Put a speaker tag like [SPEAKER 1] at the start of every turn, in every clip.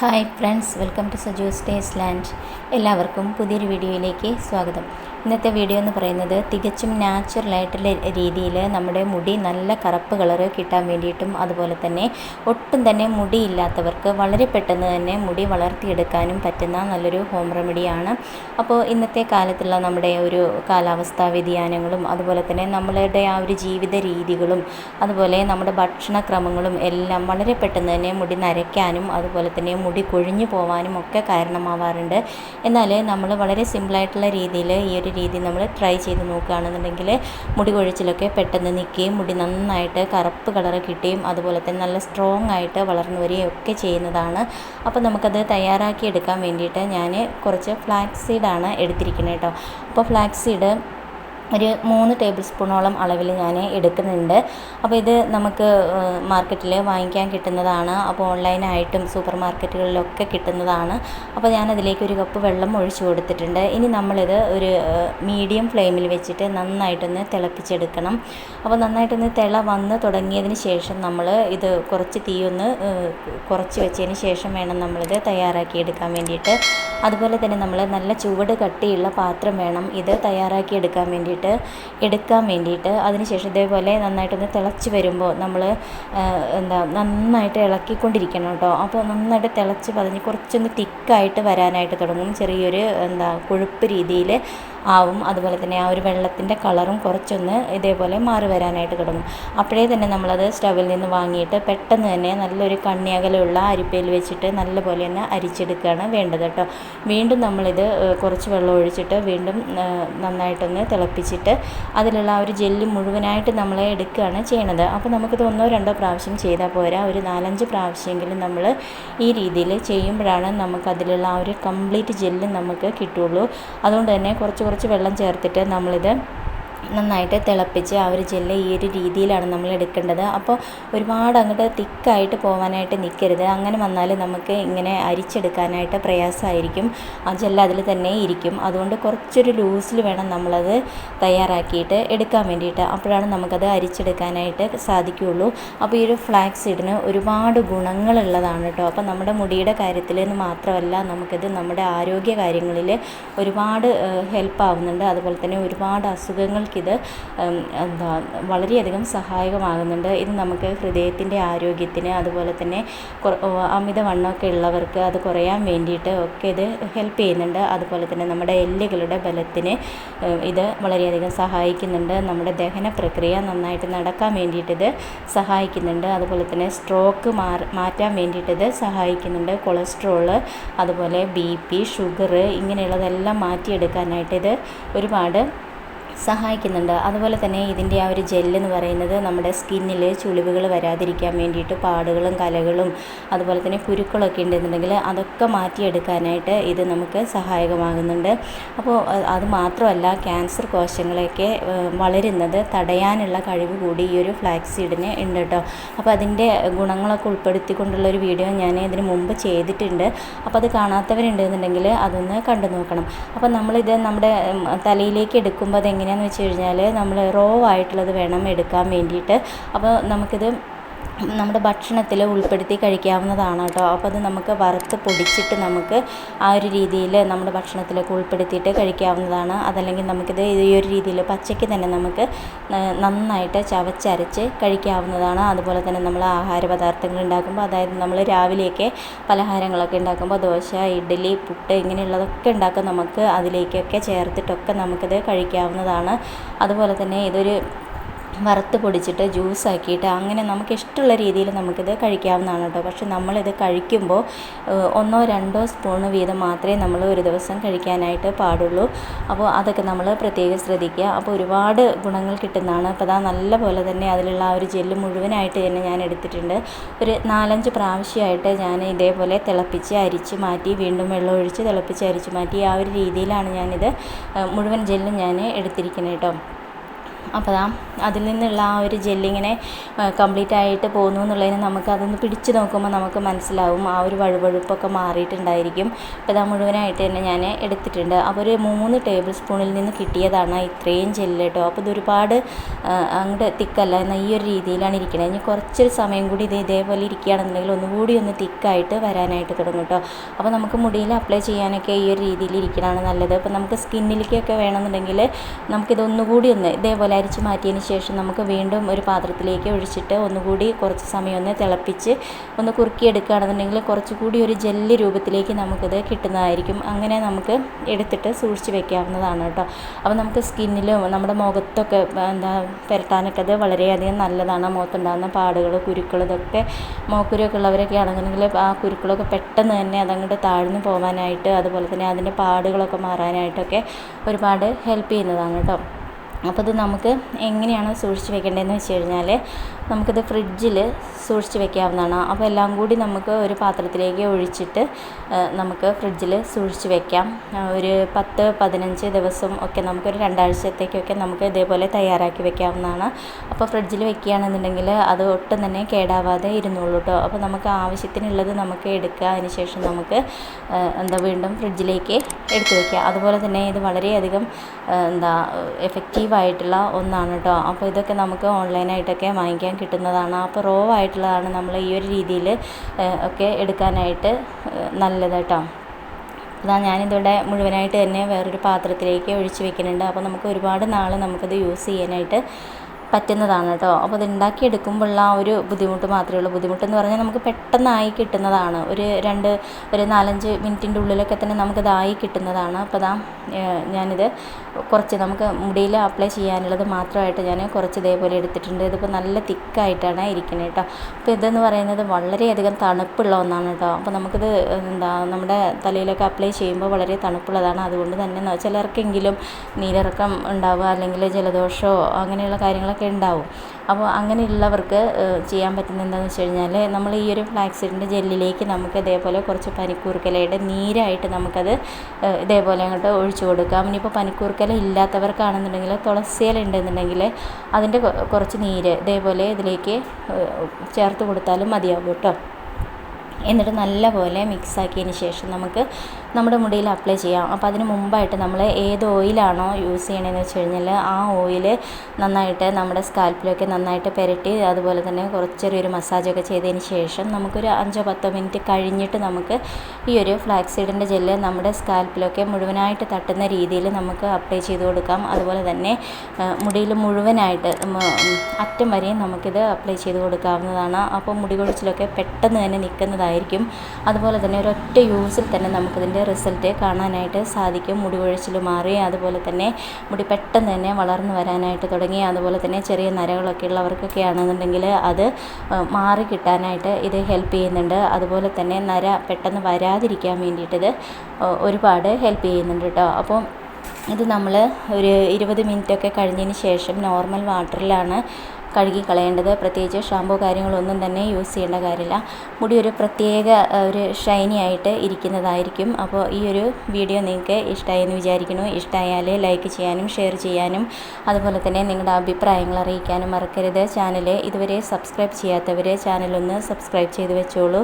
[SPEAKER 1] Hi friends welcome to Saju's taste land. എല്ലാവർക്കും പുതിയൊരു വീഡിയോയിലേക്ക് സ്വാഗതം. ഇന്നത്തെ വീഡിയോ എന്ന് പറയുന്നത് തികച്ചും നാച്ചുറലായിട്ടുള്ള രീതിയിൽ നമ്മുടെ മുടി നല്ല കറുപ്പ് കളറ് കിട്ടാൻ വേണ്ടിയിട്ടും അതുപോലെ തന്നെ ഒട്ടും തന്നെ മുടിയില്ലാത്തവർക്ക് വളരെ പെട്ടെന്ന് തന്നെ മുടി വളർത്തിയെടുക്കാനും പറ്റുന്ന നല്ലൊരു ഹോം റെമഡിയാണ് അപ്പോൾ ഇന്നത്തെ കാലത്തുള്ള നമ്മുടെ ഒരു കാലാവസ്ഥാ വ്യതിയാനങ്ങളും അതുപോലെ തന്നെ നമ്മളുടെ ആ ഒരു ജീവിത രീതികളും അതുപോലെ നമ്മുടെ ഭക്ഷണക്രമങ്ങളും എല്ലാം വളരെ പെട്ടെന്ന് തന്നെ മുടി നരയ്ക്കാനും അതുപോലെ തന്നെ മുടി കൊഴിഞ്ഞു പോവാനും ഒക്കെ കാരണമാവാറുണ്ട്. എന്നാൽ നമ്മൾ വളരെ സിമ്പിളായിട്ടുള്ള രീതിയിൽ ഈ ഒരു രീതി നമ്മൾ ട്രൈ ചെയ്ത് നോക്കുകയാണെന്നുണ്ടെങ്കിൽ മുടി കൊഴിച്ചിലൊക്കെ പെട്ടെന്ന് നിൽക്കുകയും മുടി നന്നായിട്ട് കറുപ്പ് കളർ കിട്ടുകയും അതുപോലെ തന്നെ നല്ല സ്ട്രോങ് ആയിട്ട് വളർന്നു വരികയും ഒക്കെ ചെയ്യുന്നതാണ്. അപ്പോൾ നമുക്കത് തയ്യാറാക്കി എടുക്കാൻ വേണ്ടിയിട്ട് ഞാൻ കുറച്ച് ഫ്ലാക്സ് സീഡാണ് എടുത്തിരിക്കുന്നത് കേട്ടോ. അപ്പോൾ ഫ്ലാക്സ് സീഡ് ഒരു മൂന്ന് ടേബിൾ സ്പൂണോളം അളവിൽ ഞാൻ എടുക്കുന്നുണ്ട്. അപ്പോൾ ഇത് നമുക്ക് മാർക്കറ്റിൽ വാങ്ങിക്കാൻ കിട്ടുന്നതാണ്. അപ്പോൾ ഓൺലൈനായിട്ടും സൂപ്പർ മാർക്കറ്റുകളിലൊക്കെ കിട്ടുന്നതാണ്. അപ്പോൾ ഞാൻ അതിലേക്ക് ഒരു കപ്പ് വെള്ളം ഒഴിച്ചു കൊടുത്തിട്ടുണ്ട്. ഇനി നമ്മളിത് ഒരു മീഡിയം ഫ്ലെയിമിൽ വെച്ചിട്ട് നന്നായിട്ടൊന്ന് തിളപ്പിച്ചെടുക്കണം. അപ്പോൾ നന്നായിട്ടൊന്ന് തിള വന്ന് തുടങ്ങിയതിന് ശേഷം നമ്മൾ ഇത് കുറച്ച് തീയൊന്ന് കുറച്ച് വെച്ചതിന് ശേഷം വേണം നമ്മളിത് തയ്യാറാക്കി എടുക്കാൻ വേണ്ടിയിട്ട്. അതുപോലെ തന്നെ നമ്മൾ നല്ല ചുവട് കട്ടിയുള്ള പാത്രം വേണം. ഇത് തയ്യാറാക്കി എടുക്കാൻ വേണ്ടിയിട്ട്. എടുക്കാൻ വേണ്ടിയിട്ട്. അതിനുശേഷം ഇതേപോലെ നന്നായിട്ടൊന്ന് തിളച്ച് വരുമ്പോൾ നമ്മൾ എന്താ നന്നായിട്ട് ഇളക്കിക്കൊണ്ടിരിക്കണം കേട്ടോ. അപ്പോൾ നന്നായിട്ട് തിളച്ച് പതിഞ്ഞ് കുറച്ചൊന്ന് തിക്കായിട്ട് വരാനായിട്ട് തുടങ്ങും. ചെറിയൊരു എന്താ കൊഴുപ്പ് രീതിയിൽ ആവും. അതുപോലെ തന്നെ ആ ഒരു വെള്ളത്തിന്റെ കളറും കുറച്ചൊന്ന് ഇതേപോലെ മാറി വരാനായിട്ട് തുടങ്ങും അപ്പോഴേ തന്നെ നമ്മളത് സ്റ്റവിൽ നിന്ന് വാങ്ങിയിട്ട് പെട്ടെന്ന് തന്നെ നല്ലൊരു കണ്ണിയകലുള്ള അരിപ്പയിൽ വെച്ചിട്ട് നല്ലപോലെ തന്നെ അരിച്ചെടുക്കുകയാണ് വേണ്ടത് കേട്ടോ. വീണ്ടും നമ്മളിത് കുറച്ച് വെള്ളം ഒഴിച്ചിട്ട് വീണ്ടും നന്നായിട്ടൊന്ന് തിളപ്പിച്ചിട്ട് അതിലുള്ള ആ ഒരു ജെല്ല് മുഴുവനായിട്ട് നമ്മൾ എടുക്കുകയാണ് ചെയ്യണത്. അപ്പോൾ നമുക്കിത് ഒന്നോ രണ്ടോ പ്രാവശ്യം ചെയ്താൽ പോരാ. ഒരു നാലഞ്ച് പ്രാവശ്യമെങ്കിലും നമ്മൾ ഈ രീതിയിൽ ചെയ്യുമ്പോഴാണ് നമുക്കതിലുള്ള ആ ഒരു കംപ്ലീറ്റ് ജെല്ല് നമുക്ക് കിട്ടുള്ളൂ അതുകൊണ്ട് തന്നെ കുറച്ച് കുറച്ച് വെള്ളം ചേർത്തിട്ട് നമ്മളിത് നന്നായിട്ട് തിളപ്പിച്ച് ആ ഒരു ജെല്ല് ഈ ഒരു രീതിയിലാണ് നമ്മൾ എടുക്കേണ്ടത്. അപ്പോൾ ഒരുപാട് അങ്ങോട്ട് തിക്കായിട്ട് പോകാനായിട്ട് നിൽക്കരുത് അങ്ങനെ വന്നാൽ നമുക്ക് ഇങ്ങനെ അരിച്ചെടുക്കാനായിട്ട് പ്രയാസമായിരിക്കും. ആ ജെല്ല് അതിൽ തന്നെ ഇരിക്കും. അതുകൊണ്ട് കുറച്ചൊരു ലൂസിൽ വേണം നമ്മളത് തയ്യാറാക്കിയിട്ട് എടുക്കാൻ വേണ്ടിയിട്ട്. അപ്പോഴാണ് നമുക്കത് അരിച്ചെടുക്കാനായിട്ട് സാധിക്കുകയുള്ളൂ. അപ്പോൾ ഈ ഒരു ഫ്ലാക്സിഡിന് സീഡിന് ഒരുപാട് ഗുണങ്ങളുള്ളതാണ് കേട്ടോ. അപ്പോൾ നമ്മുടെ മുടിയുടെ കാര്യത്തിൽ എന്ന് മാത്രമല്ല നമുക്കിത് നമ്മുടെ ആരോഗ്യ കാര്യങ്ങളിൽ ഒരുപാട് ഹെൽപ്പ് ആവുന്നുണ്ട്. അതുപോലെ തന്നെ ഒരുപാട് അസുഖങ്ങൾ ഇത് എന്താ വളരെയധികം സഹായകമാകുന്നുണ്ട്. ഇത് നമുക്ക് ഹൃദയത്തിന്റെ ആരോഗ്യത്തിന് അതുപോലെ തന്നെ അമിതവണ്ണമൊക്കെ ഉള്ളവർക്ക് അത് കുറയാൻ വേണ്ടിയിട്ട് ഒക്കെ ഇത് ഹെൽപ്പ് ചെയ്യുന്നുണ്ട്. അതുപോലെ തന്നെ നമ്മുടെ എല്ലുകളുടെ ബലത്തിന് ഇത് വളരെയധികം സഹായിക്കുന്നുണ്ട്. നമ്മുടെ ദഹന പ്രക്രിയ നന്നായിട്ട് നടക്കാൻ വേണ്ടിയിട്ടിത് സഹായിക്കുന്നുണ്ട്. അതുപോലെ തന്നെ സ്ട്രോക്ക് മാറ്റാൻ വേണ്ടിയിട്ടിത് സഹായിക്കുന്നുണ്ട്. കൊളസ്ട്രോൾ അതുപോലെ ബി പി ഷുഗർ ഇങ്ങനെയുള്ളതെല്ലാം മാറ്റിയെടുക്കാനായിട്ട് ഇത് ഒരുപാട് സഹായിക്കുന്നുണ്ട്. അതുപോലെ തന്നെ ഇതിന്റെ ആ ഒരു ജെല്ലെന്ന് പറയുന്നത് നമ്മുടെ സ്കിന്നിൽ ചുളിവുകൾ വരാതിരിക്കാൻ വേണ്ടിയിട്ട് പാടുകളും കലകളും അതുപോലെ തന്നെ കുരുക്കളൊക്കെ ഉണ്ടെന്നുണ്ടെങ്കിൽ അതൊക്കെ മാറ്റിയെടുക്കാനായിട്ട് ഇത് നമുക്ക് സഹായകമാകുന്നുണ്ട്. അപ്പോൾ അത് മാത്രമല്ല ക്യാൻസർ കോശങ്ങളെയൊക്കെ വളരുന്നത് തടയാനുള്ള കഴിവ് കൂടി ഈ ഒരു ഫ്ലാക്സ് സീഡിന് ഉണ്ട് കേട്ടോ. അപ്പോൾ അതിന്റെ ഗുണങ്ങളൊക്കെ ഉൾപ്പെടുത്തിക്കൊണ്ടുള്ള ഒരു വീഡിയോ ഞാൻ ഇതിന് മുമ്പ് ചെയ്തിട്ടുണ്ട്. അപ്പോൾ അത് കാണാത്തവരുണ്ടെന്നുണ്ടെങ്കിൽ അതൊന്ന് കണ്ടു നോക്കണം. അപ്പോൾ നമ്മളിത് നമ്മുടെ തലയിലേക്ക് എടുക്കുമ്പോൾ അതെങ്ങനെ എങ്ങനെയാണെന്ന് വെച്ച് കഴിഞ്ഞാൽ നമ്മൾ റോ ആയിട്ടുള്ളത് വേണം എടുക്കാൻ വേണ്ടിയിട്ട്. അപ്പോൾ നമുക്കിത് നമ്മുടെ ഭക്ഷണത്തിൽ ഉൾപ്പെടുത്തി കഴിക്കാവുന്നതാണ് കേട്ടോ. അപ്പോൾ അത് നമുക്ക് വറുത്ത് പൊടിച്ചിട്ട് നമുക്ക് ആ ഒരു രീതിയിൽ നമ്മുടെ ഭക്ഷണത്തിലേക്ക് ഉൾപ്പെടുത്തിയിട്ട് കഴിക്കാവുന്നതാണ്. അതല്ലെങ്കിൽ നമുക്കിത് ഈ ഒരു രീതിയിൽ പച്ചയ്ക്ക് തന്നെ നമുക്ക് നന്നായിട്ട് ചവച്ചരച്ച് കഴിക്കാവുന്നതാണ്. അതുപോലെ തന്നെ നമ്മൾ ആഹാര പദാർത്ഥങ്ങൾ ഉണ്ടാക്കുമ്പോൾ അതായത് നമ്മൾ രാവിലെയൊക്കെ പലഹാരങ്ങളൊക്കെ ഉണ്ടാക്കുമ്പോൾ ദോശ ഇഡ്ഡലി പുട്ട് ഇങ്ങനെയുള്ളതൊക്കെ ഉണ്ടാക്കാൻ നമുക്ക് അതിലേക്കൊക്കെ ചേർത്തിട്ടൊക്കെ നമുക്കിത് കഴിക്കാവുന്നതാണ്. അതുപോലെ തന്നെ ഇതൊരു വറുത്ത് പൊടിച്ചിട്ട് ജ്യൂസാക്കിയിട്ട് അങ്ങനെ നമുക്ക് ഇഷ്ടമുള്ള രീതിയിൽ നമുക്കിത് കഴിക്കാവുന്നതാണ് കേട്ടോ. പക്ഷെ നമ്മളിത് കഴിക്കുമ്പോൾ ഒന്നോ രണ്ടോ സ്പൂണ് വീതം മാത്രമേ നമ്മൾ ഒരു ദിവസം കഴിക്കാനായിട്ട് പാടുള്ളൂ. അപ്പോൾ അതൊക്കെ നമ്മൾ പ്രത്യേകം ശ്രദ്ധിക്കുക. അപ്പോൾ ഒരുപാട് ഗുണങ്ങൾ കിട്ടുന്നതാണ്. അപ്പോൾ അതാ നല്ല പോലെ തന്നെ അതിലുള്ള ആ ഒരു ജെല്ല് മുഴുവനായിട്ട് തന്നെ ഞാൻ എടുത്തിട്ടുണ്ട്. ഒരു നാലഞ്ച് പ്രാവശ്യമായിട്ട് ഞാൻ ഇതേപോലെ തിളപ്പിച്ച് അരിച്ച് മാറ്റി വീണ്ടും വെള്ളം ഒഴിച്ച് തിളപ്പിച്ച് അരിച്ച് മാറ്റി ആ ഒരു രീതിയിലാണ് ഞാനിത് മുഴുവൻ ജെല്ലും ഞാൻ എടുത്തിരിക്കുന്നത് കേട്ടോ. അപ്പോൾ ആ അതിൽ നിന്നുള്ള ആ ഒരു ജെല്ലിങ്ങനെ കംപ്ലീറ്റ് ആയിട്ട് പോകുന്നു എന്നുള്ളതിന് നമുക്ക് അതൊന്ന് പിടിച്ച് നോക്കുമ്പോൾ നമുക്ക് മനസ്സിലാവും. ആ ഒരു വഴുവഴുപ്പൊക്കെ മാറിയിട്ടുണ്ടായിരിക്കും. അപ്പോൾ ഇതാ മുഴുവനായിട്ട് തന്നെ ഞാൻ എടുത്തിട്ടുണ്ട്. അപ്പോൾ ഒരു മൂന്ന് ടേബിൾ സ്പൂണിൽ നിന്ന് കിട്ടിയതാണ് ഇത്രയും ജെല്ല് കേട്ടോ അപ്പോൾ ഇതൊരുപാട് അങ്ങോട്ട് തിക്കല്ല. എന്ന ഈ ഒരു രീതിയിലാണ് ഇരിക്കുന്നത് ഇനി കുറച്ചൊരു സമയം കൂടി ഇത് ഇതേപോലെ ഇരിക്കുകയാണെന്നുണ്ടെങ്കിൽ ഒന്നുകൂടി ഒന്ന് തിക്കായിട്ട് വരാനായിട്ട് തുടങ്ങും കേട്ടോ അപ്പോൾ നമുക്ക് മുടിയിൽ അപ്ലൈ ചെയ്യാനൊക്കെ ഈ ഒരു രീതിയിൽ ഇരിക്കണതാണ് നല്ലത്. അപ്പോൾ നമുക്ക് സ്കിന്നിലേക്കൊക്കെ വേണമെന്നുണ്ടെങ്കിൽ നമുക്കിതൊന്നുകൂടി ഒന്ന് ഇതേപോലെ അരിച്ച് മാറ്റിയതിന് ശേഷം നമുക്ക് വീണ്ടും ഒരു പാത്രത്തിലേക്ക് ഒഴിച്ചിട്ട് ഒന്നുകൂടി കുറച്ച് സമയം ഒന്ന് തിളപ്പിച്ച് ഒന്ന് കുറുക്കിയെടുക്കുകയാണെന്നുണ്ടെങ്കിൽ കുറച്ചുകൂടി ഒരു ജെല്ല് രൂപത്തിലേക്ക് നമുക്കിത് കിട്ടുന്നതായിരിക്കും. അങ്ങനെ നമുക്ക് എടുത്തിട്ട് സൂക്ഷിച്ച് വെക്കാവുന്നതാണ് കേട്ടോ. അപ്പോൾ നമുക്ക് സ്കിന്നിലും നമ്മുടെ മുഖത്തൊക്കെ എന്താ പുരട്ടാനൊക്കെ അത് വളരെയധികം നല്ലതാണ്. മുഖത്തുണ്ടാകുന്ന പാടുകൾ കുരുക്കൾ ഇതൊക്കെ മോക്കുരൊക്കെ ഉള്ളവരൊക്കെ ആണെന്നുണ്ടെങ്കിൽ ആ കുരുക്കളൊക്കെ പെട്ടെന്ന് തന്നെ അതങ്ങോട്ട് താഴ്ന്നു പോകാനായിട്ട് അതുപോലെ തന്നെ അതിന്റെ പാടുകളൊക്കെ മാറാനായിട്ടൊക്കെ ഒരുപാട് ഹെൽപ്പ് ചെയ്യുന്നതാണ് കേട്ടോ. അപ്പോൾ ഇത് നമുക്ക് എങ്ങനെയാണ് സൂക്ഷിച്ച് വെക്കേണ്ടതെന്ന് വെച്ച് കഴിഞ്ഞാൽ നമുക്കിത് ഫ്രിഡ്ജിൽ സൂക്ഷിച്ച് വെക്കാവുന്നതാണ്. അപ്പോൾ എല്ലാം കൂടി നമുക്ക് ഒരു പാത്രത്തിലേക്ക് ഒഴിച്ചിട്ട് നമുക്ക് ഫ്രിഡ്ജിൽ സൂക്ഷിച്ച് വെക്കാം. ഒരു പത്ത് പതിനഞ്ച് ദിവസം ഒക്കെ നമുക്കൊരു രണ്ടാഴ്ചത്തേക്കൊക്കെ നമുക്ക് ഇതേപോലെ തയ്യാറാക്കി വെക്കാവുന്നതാണ്. അപ്പോൾ ഫ്രിഡ്ജിൽ വെക്കുകയാണെന്നുണ്ടെങ്കിൽ അത് ഒട്ടും തന്നെ കേടാവാതെ ഇരുന്നുള്ളൂ കേട്ടോ. അപ്പോൾ നമുക്ക് ആവശ്യത്തിനുള്ളത് നമുക്ക് എടുക്കുക. അതിന് ശേഷം നമുക്ക് എന്താ വീണ്ടും ഫ്രിഡ്ജിലേക്ക് എടുത്തു വയ്ക്കുക അതുപോലെ തന്നെ ഇത് വളരെയധികം എന്താ എഫക്റ്റീവായിട്ടുള്ള ഒന്നാണ് കേട്ടോ. അപ്പോൾ ഇതൊക്കെ നമുക്ക് ഓൺലൈനായിട്ടൊക്കെ വാങ്ങിക്കാൻ കിട്ടുന്നതാണ്. അപ്പോൾ റോ ആയിട്ടുള്ളതാണ് നമ്മൾ ഈ ഒരു രീതിയിൽ ഒക്കെ എടുക്കാനായിട്ട് നല്ലത് കേട്ടോ. അതാ ഞാനിതിവിടെ മുഴുവനായിട്ട് തന്നെ വേറൊരു പാത്രത്തിലേക്ക് ഒഴിച്ച് വെക്കുന്നുണ്ട്. അപ്പോൾ നമുക്ക് ഒരുപാട് നാൾ നമുക്കത് യൂസ് ചെയ്യാനായിട്ട് പറ്റുന്നതാണ് കേട്ടോ. അപ്പോൾ അത് ഉണ്ടാക്കിയെടുക്കുമ്പോഴുള്ള ആ ഒരു ബുദ്ധിമുട്ട് മാത്രമേ ഉള്ളൂ. ബുദ്ധിമുട്ടെന്ന് പറഞ്ഞാൽ നമുക്ക് പെട്ടെന്നായി കിട്ടുന്നതാണ്. ഒരു രണ്ട് ഒരു നാലഞ്ച് മിനിറ്റിന്റെ ഉള്ളിലൊക്കെ തന്നെ നമുക്കതായി കിട്ടുന്നതാണ്. അപ്പോൾ അതാ ഞാനിത് കുറച്ച് നമുക്ക് മുടിയിൽ അപ്ലൈ ചെയ്യാനുള്ളത് മാത്രമായിട്ട് ഞാൻ കുറച്ച് ഇതേപോലെ എടുത്തിട്ടുണ്ട്. ഇതിപ്പോൾ നല്ല തിക്കായിട്ടാണ് ഇരിക്കുന്നത് കേട്ടോ. അപ്പോൾ ഇതെന്ന് പറയുന്നത് വളരെയധികം തണുപ്പുള്ള ഒന്നാണ് കേട്ടോ. അപ്പോൾ നമുക്കിത് എന്താ നമ്മുടെ തലയിലൊക്കെ അപ്ലൈ ചെയ്യുമ്പോൾ വളരെ തണുപ്പുള്ളതാണ്. അതുകൊണ്ട് തന്നെ ചിലർക്കെങ്കിലും നീരിറക്കം ഉണ്ടാവുക അല്ലെങ്കിൽ ജലദോഷമോ അങ്ങനെയുള്ള കാര്യങ്ങളൊക്കെ ഒക്കെ ഉണ്ടാവും. അപ്പോൾ അങ്ങനെയുള്ളവർക്ക് ചെയ്യാൻ പറ്റുന്ന എന്താണെന്ന് വെച്ച് കഴിഞ്ഞാൽ നമ്മൾ ഈ ഒരു ഫ്ലാക്സിഡിന്റെ ജെല്ലിലേക്ക് നമുക്ക് ഇതേപോലെ കുറച്ച് പനിക്കൂർക്കലയുടെ നീരായിട്ട് നമുക്കത് ഇതേപോലെ അങ്ങോട്ട് ഒഴിച്ചു കൊടുക്കാം. ഇനിയിപ്പോൾ പനിക്കൂർക്കല ഇല്ലാത്തവർക്കാണെന്നുണ്ടെങ്കിൽ തുളസിയില ഉണ്ടെന്നുണ്ടെങ്കിൽ അതിന്റെ കുറച്ച് നീര് ഇതേപോലെ ഇതിലേക്ക് ചേർത്ത് കൊടുത്താലും മതിയാവും കേട്ടോ. എന്നിട്ട് നല്ലപോലെ മിക്സ് ആക്കിയതിന് ശേഷം നമുക്ക് നമ്മുടെ മുടിയിൽ അപ്ലൈ ചെയ്യാം. അപ്പോൾ അതിന് മുമ്പായിട്ട് നമ്മൾ ഏത് ഓയിലാണോ യൂസ് ചെയ്യണതെന്ന് വെച്ച് കഴിഞ്ഞാൽ ആ ഓയിൽ നന്നായിട്ട് നമ്മുടെ സ്കാൽപ്പിലൊക്കെ നന്നായിട്ട് പുരട്ടി അതുപോലെ തന്നെ കുറച്ച് ചെറിയൊരു മസാജൊക്കെ ചെയ്തതിന് ശേഷം നമുക്കൊരു അഞ്ചോ പത്തോ മിനിറ്റ് കഴിഞ്ഞിട്ട് നമുക്ക് ഈ ഒരു ഫ്ലാക്സീഡിന്റെ ജെല്ല് നമ്മുടെ സ്കാൽപ്പിലൊക്കെ മുഴുവനായിട്ട് തട്ടുന്ന രീതിയിൽ നമുക്ക് അപ്ലൈ ചെയ്ത് കൊടുക്കാം. അതുപോലെ തന്നെ മുടിയിൽ മുഴുവനായിട്ട് അറ്റം വരെയും നമുക്കിത് അപ്ലൈ ചെയ്ത് കൊടുക്കാവുന്നതാണ്. അപ്പോൾ മുടി കൊഴിച്ചിലൊക്കെ പെട്ടെന്ന് തന്നെ നിൽക്കുന്നതായിരിക്കും അതുപോലെ തന്നെ ഒരൊറ്റ യൂസിൽ തന്നെ നമുക്കിതിന്റെ റിസൾട്ട് കാണാനായിട്ട് സാധിക്കും. മുടി കൊഴിച്ചിൽ മാറി അതുപോലെ തന്നെ മുടി പെട്ടെന്ന് തന്നെ വളർന്നു വരാനായിട്ട് തുടങ്ങി അതുപോലെ തന്നെ ചെറിയ നരകളൊക്കെ ഉള്ളവർക്കൊക്കെ ആണെന്നുണ്ടെങ്കിൽ അത് മാറി കിട്ടാനായിട്ട് ഇത് ഹെൽപ്പ് ചെയ്യുന്നുണ്ട്. അതുപോലെ തന്നെ നര പെട്ടെന്ന് വരാതിരിക്കാൻ വേണ്ടിയിട്ടിത് ഒരുപാട് ഹെൽപ്പ് ചെയ്യുന്നുണ്ട് കേട്ടോ. അപ്പം ഇത് നമ്മൾ ഒരു ഇരുപത് മിനിറ്റൊക്കെ കഴിഞ്ഞതിന് ശേഷം നോർമൽ വാട്ടറിലാണ് കഴുകി കളയേണ്ടത് പ്രത്യേകിച്ച് ഷാമ്പു കാര്യങ്ങളൊന്നും തന്നെ യൂസ് ചെയ്യേണ്ട കാര്യമില്ല. മുടി ഒരു പ്രത്യേക ഒരു ഷൈനി ആയിട്ട് ഇരിക്കുന്നതായിരിക്കും. അപ്പോൾ ഈ ഒരു വീഡിയോ നിങ്ങൾക്ക് ഇഷ്ടമായെന്ന് വിചാരിക്കുന്നു. ഇഷ്ടമായാൽ ലൈക്ക് ചെയ്യാനും ഷെയർ ചെയ്യാനും അതുപോലെ തന്നെ നിങ്ങളുടെ അഭിപ്രായങ്ങൾ അറിയിക്കാനും മറക്കരുത്. ചാനൽ ഇതുവരെ സബ്സ്ക്രൈബ് ചെയ്യാത്തവർ ചാനലൊന്ന് സബ്സ്ക്രൈബ് ചെയ്ത് വെച്ചോളൂ.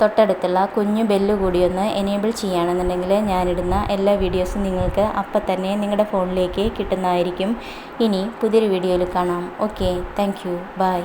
[SPEAKER 1] തൊട്ടടുത്തുള്ള കുഞ്ഞു ബെല്ല് കൂടി ഒന്ന് എനേബിൾ ചെയ്യുകയാണെന്നുണ്ടെങ്കിൽ ഞാനിടുന്ന എല്ലാ വീഡിയോസും നിങ്ങൾക്ക് അപ്പം തന്നെ നിങ്ങളുടെ ഫോണിലേക്ക് കിട്ടുന്നതായിരിക്കും. ഇനി പുതിയൊരു വീഡിയോയിൽ കാണാം. Okay thank you by